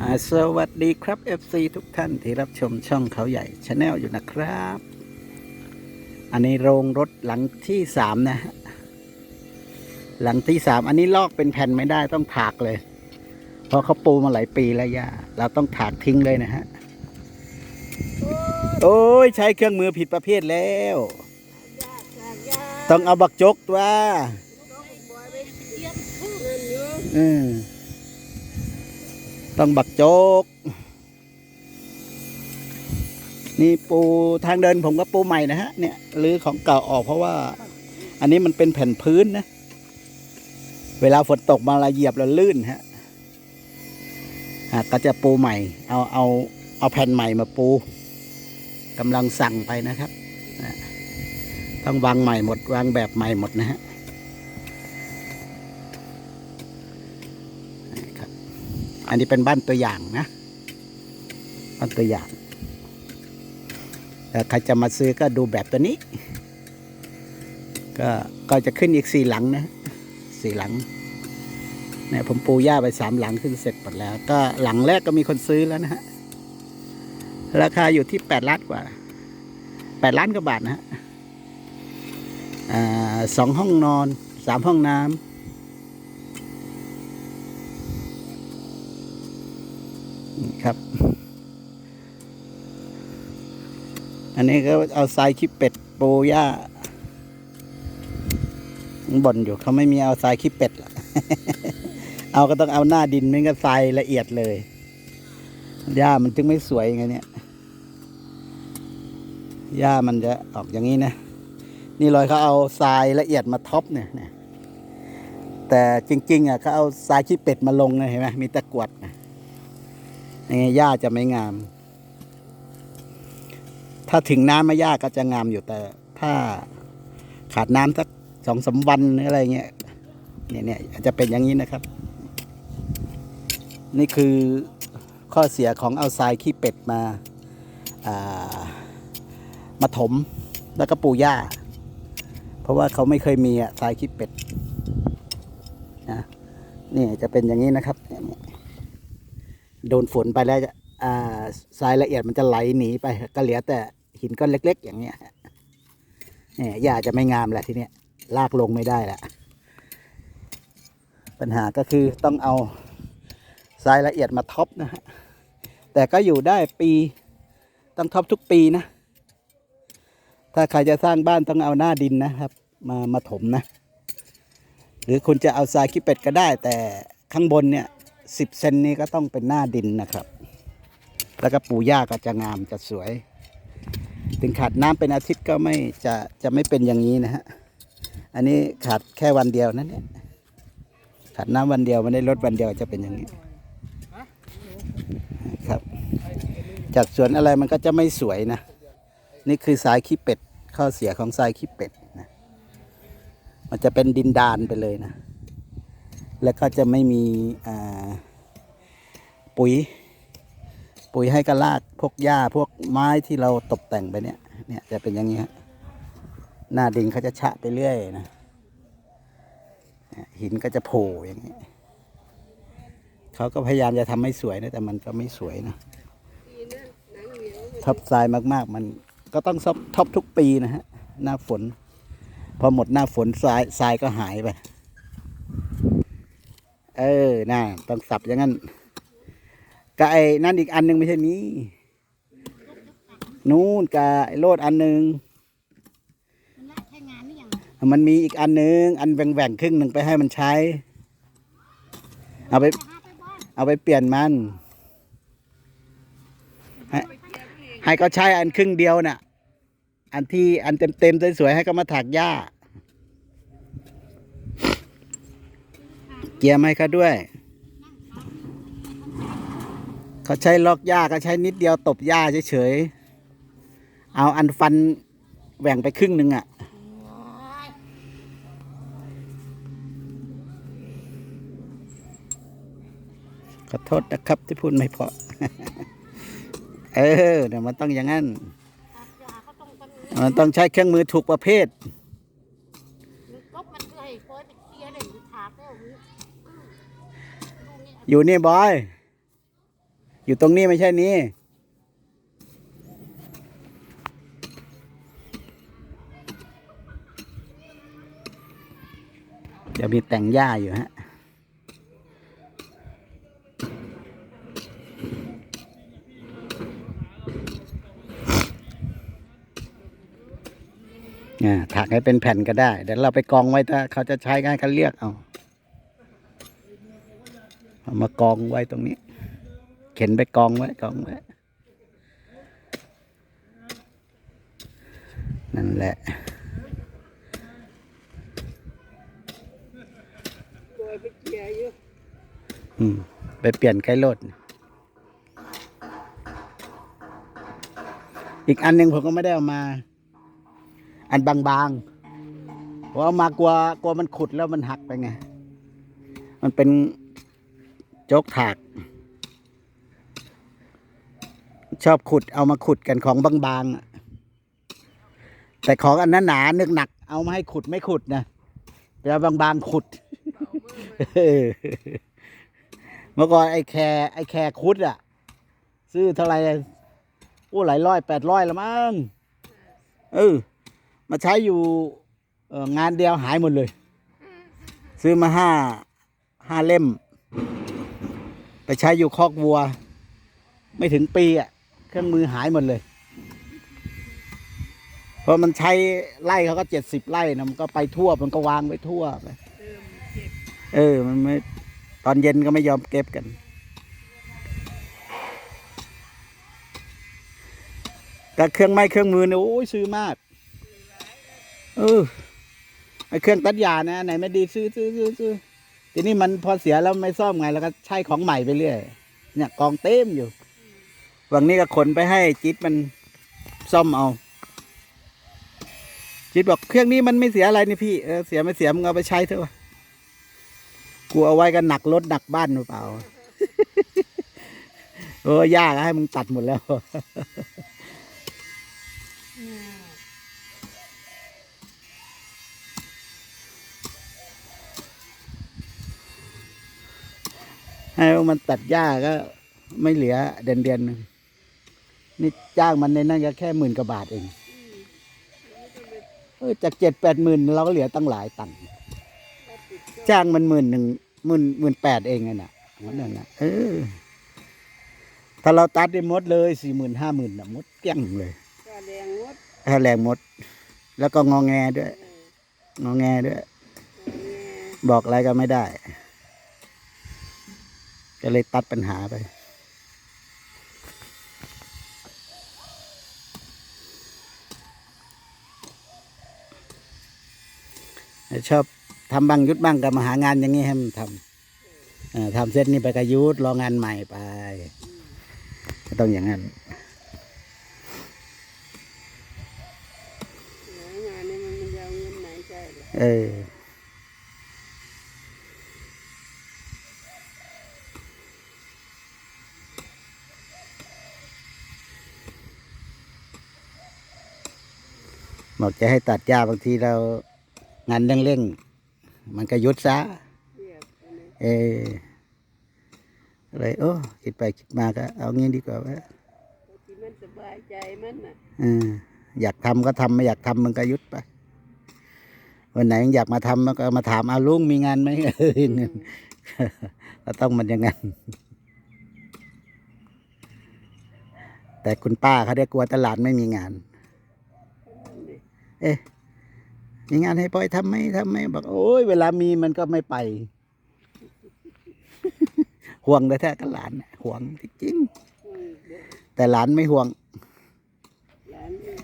อ่าสวัสดีครับ FC ทุกท่านที่รับชมช่องเขาใหญ่ชาแนลอยู่นะครับ อันนี้โรงรถหลังที่สามนะฮะหลังที่สามอันนี้ลอกเป็นแผ่นไม่ได้ต้องถากเลย เพราะเขาปูมาหลายปีแล้วย่าเราต้องถากทิ้งเลยนะฮะ โอ้ยใช้เครื่องมือผิดประเภทแล้ว ต้องเอาบักจกตัวอืม ต้องบักโจก นี่ปูทางเดินผมก็ปูใหม่นะฮะ เนี่ยรือของเก่าออกเพราะว่า อันนี้มันเป็นแผ่นพื้นนะ เวลาฝนตกมาละเหยียบแล้วลื่นฮะก็จะปูใหม่ เอาเอาเอาแผ่นใหม่มาปูกำลังสั่งไปนะครับ ต้องวางใหม่หมด วางแบบใหม่หมดนะฮะนี่ครับ อันนี้เป็นบ้านตัวอย่างนะบ้านตัวอย่างแต่ใครจะมาซื้อก็ดูแบบตัวนี้ ก็ก็จะขึ้นอีกสี่หลังนะสี่หลังเนี่ยผมปูหญ้าไปสามหลังขึ้นเสร็จหมดแล้ว ก็หลังแรกก็มีคนซื้อแล้วนะฮะราคาอยู่ที่แปดล้านกว่าแปดล้านกว่าบาทนะฮะอ่าสองห้องนอนสามห้องน้ำนี่ครับ อั นนี้ก็เอาทรายขี้เป็ดปูหญ้าบ่นอยู่เขาไม่มีเอาทรายขี้เป็ดหรอกเอาก็ต้องเอาหน้าดินไม่ก็ทรายละเอียดเลยหญ้ามันจึงไม่สวยไงเนี่ยหญ้ามันจะออกอย่างนี้นะ นี่รอยเขาเอาทรายละเอียดมาท็อปเนี่ยนะแต่จริง ๆ อะเขาเอาทรายขี้เป็ดมาลงนะเห็นไหมมีตะกวดนะยังไงหญ้าจะไม่งาม ถ้าถึงน้ำไม่ยากก็จะงามอยู่แต่ ถ้าขาดน้ำสักสองสามวันหรืออะไรเงี้ยเนี่ยเนี่ยอาจจะเป็นอย่างนี้นะครับ นี่คือข้อเสียของเอาทรายขี้เป็ดมาอ่ามาถมแล้วก็ปูหญ้า เพราะว่าเขาไม่เคยมีอะทรายขี้เป็ดนะนี่จะเป็นอย่างนี้นะครับ โดนฝนไปแล้วจะอ่าทรายละเอียดมันจะไหลหนีไปก็เหลือแต่ หินก้อนเล็ก ๆ อย่างเนี้ยเนี่ยหญ้าจะไม่งามแหละทีเนี้ยลากลงไม่ได้ละปัญหาก็คือต้องเอาทรายละเอียดมาท็อปนะฮะแต่ก็อยู่ได้ปีต้องท็อปทุกปีนะ ถ้าใครจะสร้างบ้านต้องเอาหน้าดินนะครับ มามาถมนะ หรือคุณจะเอาทรายขี้เป็ดก็ได้ แต่ข้างบนเนี่ยสิบเซนนี้ก็ต้องเป็นหน้าดินนะครับ แล้วก็ปูหญ้าก็จะงามจะสวย ถึงขาดน้ำเป็นอาทิตย์ก็ไม่จะจะไม่เป็นอย่างนี้นะฮะ อันนี้ขาดแค่วันเดียวนั่นเนี่ยขาดน้ำวันเดียวไม่ได้ลดวันเดียวจะเป็นอย่างนี้ครับจัดสวนอะไรมันก็จะไม่สวยนะ นี่คือสายขี้เป็ด ข้อเสียของทรายขี้เป็ดนะ มันจะเป็นดินดานไปเลยนะ แล้วก็จะไม่มีปุ๋ย ปุ๋ยให้กระลากพวกหญ้าพวกไม้ที่เราตกแต่งไปเนี่ย เนี่ยจะเป็นอย่างนี้ฮะหน้าดินเขาจะชะไปเรื่อยนะหินก็จะโผล่อย่างนี้เขาก็พยายามจะทำให้สวยนะแต่มันก็ไม่สวยนะทับทรายมากๆ มันก็ต้องซับทบทุกปีนะฮะหน้าฝน พอหมดหน้าฝนทรายทรายก็หายไป เออน่าต้องสับอย่างนั้น กับไอ้นั่นอีกอันหนึ่งไม่ใช่นี้นู่นกับไอ้โลดอันหนึ่งมันละใช้งานนี่ยังมันมีอีกอันหนึ่งอันแหว่งๆครึ่งหนึ่งไปให้มันใช้ เอาไปหาไปบ้านเอาไปเปลี่ยนมันให้ให้เขาใช้อันครึ่งเดียวน่ะ อันที่อันเต็มๆสวยๆให้เขามาถักหญ้า เกียร์ไหมเขาด้วย เขาใช้ล็อกหญ้าก็ใช้นิดเดียวตบหญ้าเฉยๆ เอาอันฟันแหว่งไปครึ่งหนึ่งอะ ขอโทษนะครับที่พูดไม่เพราะ เออเดี๋ยวมันต้องอย่างนั้นเขาต้องกันมันต้องใช้เครื่องมือถูกประเภทมันกบมันเพื่อให้โฟยไปเคลียร์ได้ถากแล้วนี่ดูนี่อยู่นี่บอย อยู่ตรงนี้ไม่ใช่นี้ เดี๋ยวมีแต่งหญ้าอยู่ฮะอ่ถักให้เป็นแผ่นก็ได้ เดี๋ยวเราไปกองไว้ถ้าเขาจะใช้กันเขาเรียกเอา เอามากองไว้ตรงนี้ เข็นไปกองไว้กองไว้ นั่นแหละตัวไปเกี่ยอยู่อืมไปเปลี่ยนไกด์รถอีกอันหนึ่งผมก็ไม่ได้เอามา อันบางๆเพราะเอามากลัวกลัวมันขุดแล้วมันหักไปไง มันเป็นโจกถาก ชอบขุดเอามาขุดกันของบางๆอะแต่ของอันนั้นหนาๆนึกหนัก เอามาให้ขุดไม่ขุดนะแต่เอาบางๆขุดเออเมื่อก่อนไอ้แคร์ไอ้แคร์คุดอะ ซื้อเท่าไหร่โอ้หลายร้อยแปดร้อยละมั้งเออ มาใช้อยู่เอ่องานเดียวหายหมดเลย ซื้อมาห้าห้าเล่ม ไปใช้อยู่คอกวัว ไม่ถึงปีอะ เครื่องมือหายหมดเลย เพราะมันใช้ไล่เขาก็เจ็ดสิบไร่นะมันก็ไปทั่วมันก็วางไว้ทั่วไปเออมันเจ็บเออ มันไม่ตอนเย็นก็ไม่ยอมเก็บกัน แต่เครื่องไม้เครื่องมือเนี่ยโอ้ยซื้อมาก เออไอเครื่องตัดหญ้านะไหนไม่ดีซื้อซื้อซื้อซื้อทีนี้มันพอเสียแล้วไม่ซ่อมไงแล้วก็ใช้ของใหม่ไปเรื่อย เนี่ยกองเต็มอยู่ วันนี้ก็ขนไปให้จิตมันซ่อมเอา จิตบอกเครื่องนี้มันไม่เสียอะไรนี่พี่เออเสียไม่เสียมึงเอาไปใช้เถอะวะกูเอาไว้กันหนักรถหนักบ้านหรือเปล่าโอ้ยากให้มึงตัดหมดแล้วให้มันตัดหญ้าก็ไม่เหลือเดือนเดือนหนึ่ง นี่จ้างมันในนั่นก็แค่หมื่นกว่าบาทเองเออจากเจ็ดแปดหมื่นเราก็เหลือตั้งหลายตังค์จ้างมันหมื่นหนึ่งหมื่นหมื่นแปดเองไงน่ะวันนั้นน่ะ เออ ถ้าเราตัดได้หมดเลยสี่หมื่นห้าหมื่นน่ะหมดเกลี้ยงเลยก็แดงงดถ้าแรงหมด แล้วก็งอแงด้วยเอองอแงด้วยแม่บอกอะไรก็ไม่ได้ ก็เลยตัดปัญหาไป ชอบทำบางยุดบ้างก็มาหางานอย่างนี้ให้มันทำเอ่อทำเสร็จนี่ไปกระยุดรองานใหม่ไปก็ต้องอย่างนั้นหางานนี่มันมันยาวเงินไหนใช่หรอเออบอกจะให้ตัดหญ้าบางทีเรา งานเร่งๆมันก็หยุดซะเรียบอันนี้เออเลยโอ้คิดไปคิดมาก็เอางี้ดีกว่าว่าที่มันสบายใจมันน่ะเอออยากทำก็ทำไม่อยากทำมันก็หยุดไปวันไหนอยากมาทำมันก็มาถามอาลุงมีงานไหมเออเงินก็ต้องมันอย่างนั้นแต่คุณป้าเขาได้กลัวตลาดไม่มีงาน เอ๊ะ มีงานให้ปอยทำไหมทำไหมบอกโอ้ยเวลามีมันก็ไม่ไป ห่วงแต่แท้กับหลานน่ะห่วงจริงอืมเดี๋ยวๆแต่หลานไม่ห่วงหลานนี่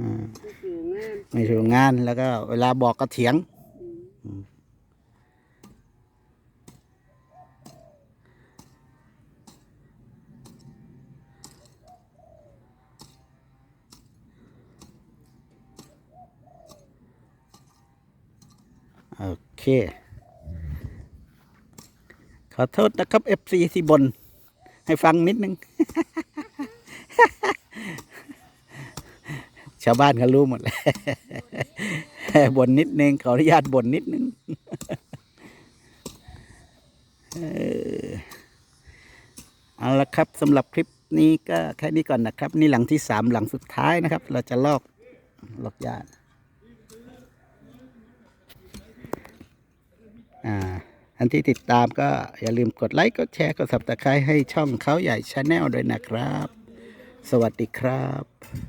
อ่าก็คืองานไม่ถูกงานแล้วก็ เวลาบอกก็เถียง อืม โอเค ขอโทษนะครับเอฟซีที่บน ให้ฟังนิดนึง ชาวบ้านเขารู้หมดแล้วบ่นนิดนึงขออนุญาตบ่นนิดนึงเออเอาละครับสำหรับคลิปนี้ก็แค่นี้ก่อนนะครับ นี่หลังที่สามหลังสุดท้ายนะครับ เราจะลอกลอกหญ้า อ่าอันที่ติดตามก็อย่าลืมกดไลค์กดแชร์กดสับตะไคร้ให้ช่องเขาใหญ่ชาแนลด้วยนะครับ สวัสดีครับ